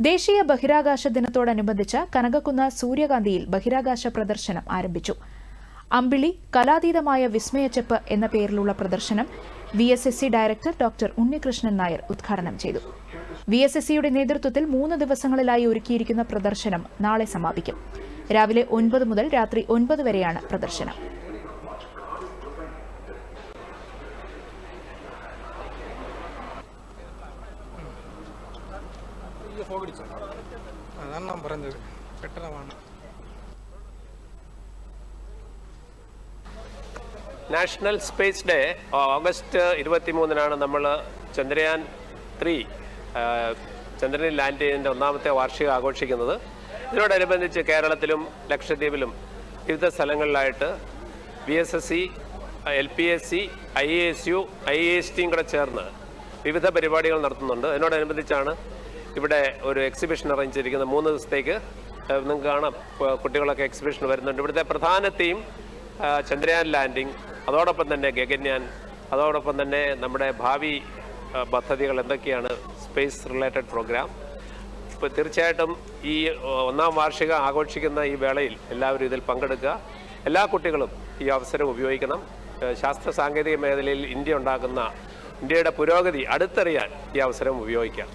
ദേശീയ ബഹിരാകാശ ദിനത്തോടനുബന്ധിച്ച് കനകക്കുന്ന് സൂര്യകാന്തിയിൽ ബഹിരാകാശ പ്രദർശനം ആരംഭിച്ചു. അമ്പിളി കലാതീതമായ വിസ്മയച്ചെപ്പ് എന്ന പേരിലുള്ള പ്രദർശനം V S S C director doctor Unnikrishnan Nair ഉദ്ഘാടനം ചെയ്തു. വി എസ് എസ് സിയുടെ നേതൃത്വത്തിൽ മൂന്ന് ദിവസങ്ങളിലായി ഒരുക്കിയിരിക്കുന്ന പ്രദർശനം നാളെ സമാപിക്കും. രാവിലെ ഒൻപത് മുതൽ രാത്രി ഒൻപത് വരെയാണ് പ്രദർശനം. അതാണ് ഞാൻ പറഞ്ഞത്. പെട്ടെന്നാണ്. നാഷണൽ സ്പേസ് ഡേ ഓഗസ്റ്റ് ഇരുപത്തി മൂന്നിനാണ് നമ്മൾ ചന്ദ്രയാൻ ത്രീ ചന്ദ്രനിൽ ലാൻഡ് ചെയ്തതിന്റെ ഒന്നാമത്തെ വാർഷികം ആഘോഷിക്കുന്നത്. ഇതിനോടനുബന്ധിച്ച് കേരളത്തിലും ലക്ഷദ്വീപിലും വിവിധ സ്ഥലങ്ങളിലായിട്ട് B S S C L P S C I A S U I A S ടിയും കൂടെ ചേർന്ന് വിവിധ പരിപാടികൾ നടത്തുന്നുണ്ട്. അതിനോടനുബന്ധിച്ചാണ് ഇവിടെ ഒരു എക്സിബിഷൻ അറേഞ്ച് ചെയ്തിരിക്കുന്നത് മൂന്ന് ദിവസത്തേക്ക് നിങ്ങൾക്ക് കാണാം. കുട്ടികളൊക്കെ എക്സിബിഷൻ വരുന്നുണ്ട്. ഇവിടുത്തെ പ്രധാന തീം ചന്ദ്രയാൻ ലാൻഡിംഗ് അതോടൊപ്പം തന്നെ ഗഗന്യാൻ അതോടൊപ്പം തന്നെ നമ്മുടെ ഭാവി പദ്ധതികൾ എന്തൊക്കെയാണ് സ്പേസ് റിലേറ്റഡ് പ്രോഗ്രാം ഇപ്പോൾ തീർച്ചയായിട്ടും ഈ ഒന്നാം വാർഷികം ആഘോഷിക്കുന്ന ഈ വേളയിൽ എല്ലാവരും ഇതിൽ പങ്കെടുക്കുക. എല്ലാ കുട്ടികളും ഈ അവസരം ഉപയോഗിക്കണം. ശാസ്ത്ര സാങ്കേതിക മേഖലയിൽ ഇന്ത്യ ഉണ്ടാക്കുന്ന ഇന്ത്യയുടെ പുരോഗതി അടുത്തറിയാൻ ഈ അവസരം ഉപയോഗിക്കാം.